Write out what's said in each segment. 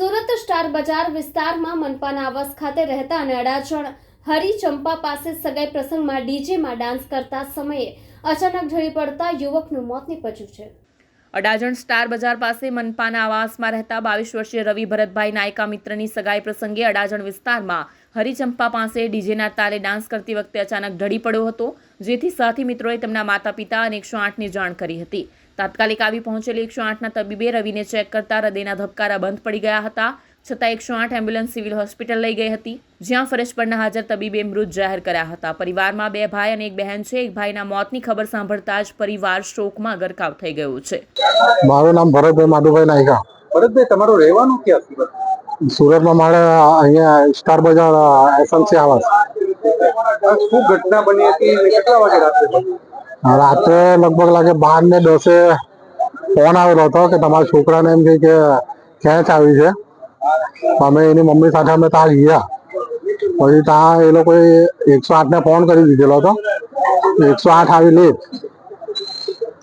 Surat star બજાર વિસ્તારમાં મનપાના આવાસ ખાતે રહેતા અને અડાજણ હરિચંપા પાસે સગાઈ પ્રસંગમાં ડીજેમાં ડાન્સ કરતા સમયે અચાનક ઢળી પડતા યુવકનું મોત નીપજ્યું છે. અડાજણ સ્ટાર બજાર પાસે મનપાના આવાસમાં રહેતા બાવીસ વર્ષીય રવિ ભરતભાઈ નાયકા મિત્રની સગાઈ પ્રસંગે અડાજણ વિસ્તારમાં હરિચંપા પાસે ડીજેના તાલે ડાન્સ કરતી વખતે અચાનક ઢળી પડ્યો હતો, જેથી સાથી મિત્રોએ તેમના માતા પિતા અને એકસો આઠની જાણ કરી હતી. તાત્કાલિક આવી પહોંચેલી એકસો આઠના તબીબે રવિને ચેક કરતા હૃદયના ધબકારા બંધ પડી ગયા હતા છતાં એકસો આઠ એમ્બ્યુલન્સ સિવિલ હોસ્પિટલ લઈ ગઈ હતી જ્યાં ફરજ પરના હાજર તબીબે મૃત જાહેર કર્યા હતા. પરિવારમાં બે ભાઈ અને એક બહેન છે. એક ભાઈના મોતની ખબર સાંભળતા જ પરિવાર શોકમાં ગરકાવ થઈ ગયો છે. મારું નામ ભરતભાઈ માધુભાઈ નાયકા. ભરતભાઈ તમારું રહેવાનું ક્યાં સુરત સુરતમાં મારે અહીંયા સ્ટાર બજાર એસએમસી આવાસ. આ શું ઘટના બની હતી કેટલા વાગે રાત્રે રાત્રે લગભગ લાગે બાર ને દસે ફોન આવેલો હતો કે તમારા છોકરાને એમ કે ખેંચ આવી છે. અમે એની મમ્મી સાથે અમે ત્યાં ગયા. પછી ત્યાં એ લોકોએ એકસો આઠને ફોન કરી દીધેલો હતો. એકસો આઠ આવી લેટ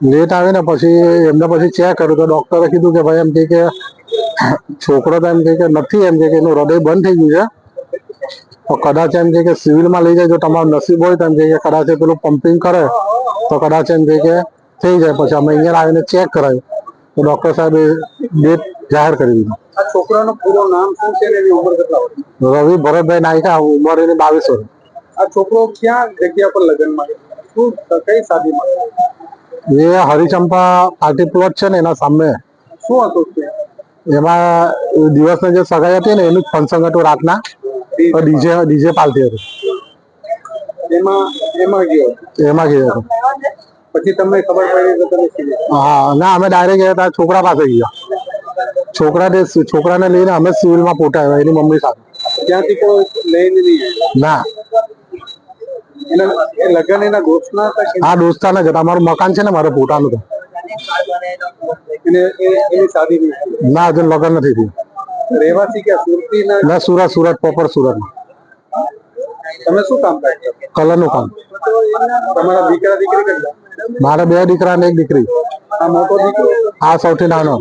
લેટ આવીને પછી એમને પછી ચેક કર્યું તો ડૉક્ટરે કીધું કે ભાઈ એમ કે છોકરો તો એમ કે નથી, એમ કે એનું હૃદય બંધ થઈ ગયું છે. તો કદાચ એમ કે સિવિલમાં લઈ જાય જો તમારું નસીબ હોય તો એમ કે કદાચ એ પેલું પમ્પિંગ કરે. તો કદાચ એમ કહે કે થઈ જાય. પછી અમે અહીંયા આવીને ચેક કરાયું. તો ડોક્ટર સાહેબે ડેટ જાહેર કરી દીધી. આ છોકરાનું પૂરું નામ શું છે એની ઉંમર કેટલા રવિ ભરતભાઈ નાયકા ઉંમર એની બાવીસ વર્ષ. આ છોકરો ક્યાં જગ્યા પર લગ્નમાં શું કઈ શાદીમાં એ હરિચંપા પાર્ટી પ્લોટ છે ને એના સામે. શું હતું એમાં દિવસની જે સગાઈ હતી ને એનું ફંક્શન હતું રાતના. ડીજે ડીજે પાલતી હતી. એમાં એમાં ગયો? એમાં ગયો હતો. પછી તમને ખબર પડી તો તમે હા ના અમે ડાયરેક્ટ ગયા હતા છોકરા પાસે ગયા. છોકરા છોકરાને લઈને અમે સિવિલમાં આવ્યા એની મમ્મી સાથે. ત્યાંથી કોઈ લઈને નહીં ના. લગ્ન એના દોસ્તના દોસ્તાને જ અમારું મકાન છે ને મારે પોતાનું તો. ના હજુ લગ્ન નથી થયું. રહેવાસી કે સુરતી ના સુરત સુરત પ્રોપર સુરત તમે શું કામ કરશો કલરનું કામ. તમારા દીકરા દીકરી કેટલા? મારે બે દીકરા અને એક દીકરી. આ મોટો દીકરો? આ સૌથી નાનો.